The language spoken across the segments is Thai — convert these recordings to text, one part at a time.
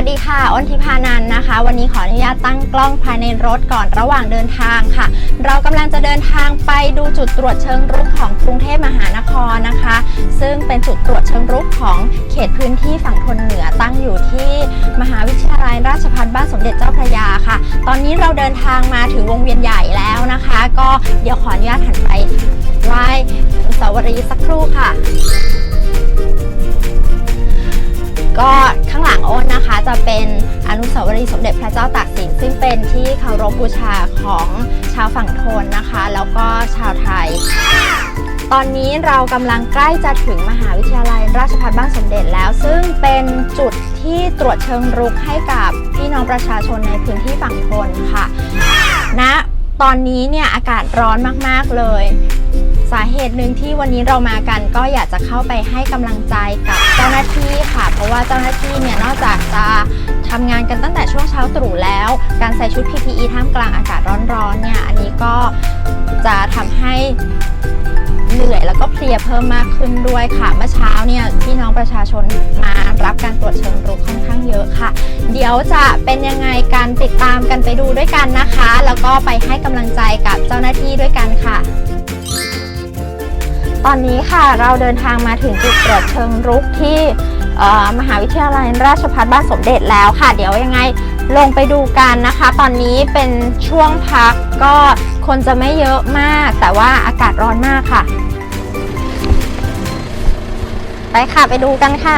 สดีค่ะ อ้นทิพานันท์นะคะ วันนี้ขออนุญาตตั้งกล้องภายในรถก่อนระหว่างเดินทางค่ะ เรากำลังจะเดินทางไปดูจุดตรวจเชิงรุกของกรุงเทพมหานครนะคะ ซึ่งเป็นจุดตรวจเชิงรุกของเขตพื้นที่ฝั่งทนเหนือตั้งอยู่ที่มหาวิทยาลัยราชภัฏบ้านสมเด็จเจ้าพระยาค่ะ ตอนนี้เราเดินทางมาถึงวงเวียนใหญ่แล้วนะคะ ก็เดี๋ยวขออนุญาตหันไปไหว้สาวรีย์สักครู่ค่ะ ก็ จะเป็นอนุสาวรีย์สมเด็จพระเจ้าตากสิน ซึ่งเป็นที่เคารพบูชาของชาวฝั่งทนนะคะ แล้วก็ชาวไทย ตอนนี้เรากำลังใกล้จะถึงมหาวิทยาลัยราชภัฏบ้านสมเด็จแล้ว ซึ่งเป็นจุดที่ตรวจเชิงรุกให้กับพี่น้องประชาชนในพื้นที่ฝั่งทนค่ะณนะตอนนี้เนี่ยอากาศร้อนมาก ๆ เลย สาเหตุหนึ่งที่วันนี้เรามากันก็อยากจะเข้าไปให้กำลังใจกับเจ้าหน้าที่ค่ะ เพราะว่าเจ้าหน้าที่เนี่ยนอกจากจะทำงานกันตั้งแต่ช่วงเช้าตรู่แล้ว การใส่ชุด PPE ท่ามกลางอากาศร้อนๆเนี่ยอันนี้ก็จะทำให้เหนื่อยแล้วก็เพลียเพิ่มมากขึ้นด้วยค่ะ เมื่อเช้าเนี่ยพี่น้องประชาชนมารับการตรวจเชิงรุกค่อนข้างเยอะค่ะ เดี๋ยวจะเป็นยังไงการติดตามกันไปดูด้วยกันนะคะ แล้วก็ไปให้กำลังใจกับเจ้าหน้าที่ด้วยกันค่ะ ตอนนี้ค่ะเราเดินทางมาถึงจุดตรวจเชิงรุกที่มหาวิทยาลัยราชภัฏบ้านสมเด็จแล้วค่ะ เดี๋ยวยังไงลงไปดูกันนะคะ ตอนนี้เป็นช่วงพักก็คนจะไม่เยอะมาก แต่ว่าอากาศร้อนมากค่ะ ไปค่ะไปดูกันค่ะ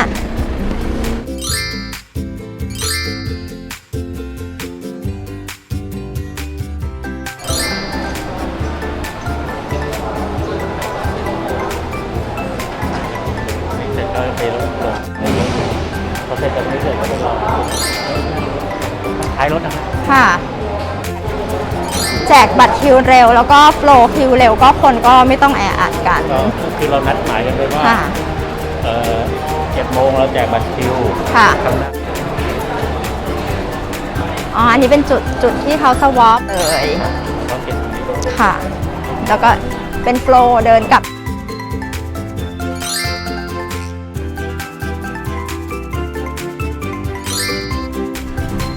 ก็ไปรถลงพอเสร็จจากนี้เสร็จก็ไปรอท้ายรถนะครับค่ะ แจกบัตรคิวเร็ว แล้วก็โปรคิวเร็วก็คนก็ไม่ต้องแออัดกัน ก็คือเรานัดหมายกันไว้ว่าค่ะ เอ่อเจ็ดโมงเราแจกบัตรคิวค่ะ ข้างหน้าอ๋อ อันนี้เป็นจุดจุดที่เขาสวอปเลย ต้องเก็บตรงนี้ด้วยค่ะ แล้วก็เป็นโฟลว์เดินกลับ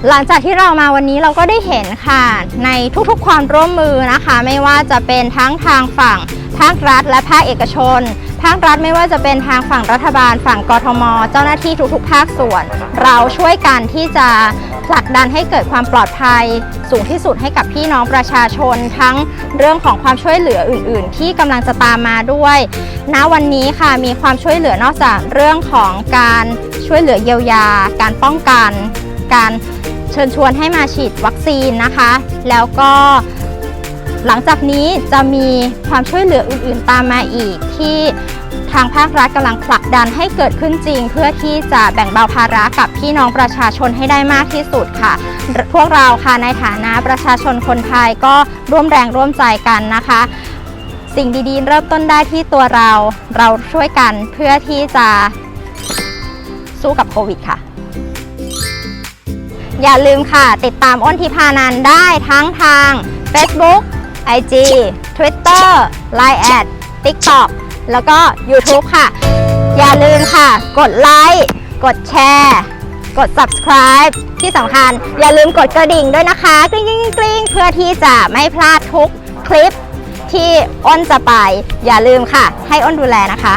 หลังจากที่เรามาวันนี้เราก็ได้เห็นค่ะ ในทุกๆความร่วมมือนะคะ ไม่ว่าจะเป็นทั้งทางฝั่งภาครัฐ และภาคเอกชน ภาครัฐไม่ว่าจะเป็นทางฝั่งรัฐบาล ฝั่งกทม เจ้าหน้าที่ทุกๆ ภาคส่วน เราช่วยกันที่จะผลักดันให้เกิดความปลอดภัย สูงที่สุดให้กับพี่น้องประชาชน ทั้งเรื่องของความช่วยเหลืออื่น ๆ ที่กำลังจะตามมาด้วยณวันนี้ค่ะมีความช่วยเหลือนอกจากเรื่องของการช่วยเหลือเยียวยา การป้องกัน การ เชิญชวนให้มาฉีดวัคซีนนะคะ แล้วก็หลังจากนี้จะมีความช่วยเหลืออื่นๆตามมาอีกที่ทางภาครัฐกำลังผลักดันให้เกิดขึ้นจริง เพื่อที่จะแบ่งเบาภาระกับพี่น้องประชาชนให้ได้มากที่สุดค่ะ พวกเราค่ะในฐานะประชาชนคนไทยก็ร่วมแรงร่วมใจกันนะคะ สิ่งดีๆ เริ่มต้นได้ที่ตัวเราเราช่วยกันเพื่อที่จะสู้กับโควิดค่ะ อย่าลืมค่ะ ติดตามอ้นทิพานันได้ทั้งทาง Facebook IG Twitter Line แอด TikTok แล้วก็ YouTube ค่ะ อย่าลืมค่ะ กดไลค์กดแชร์ กด subscribe ที่สำคัญ อย่าลืมกดกระดิ่งด้วยนะคะกริ๊งกริ๊งกริ๊งเพื่อที่จะไม่พลาดทุกคลิปที่อ้นจะไป อย่าลืมค่ะ ให้อ้นดูแลนะคะ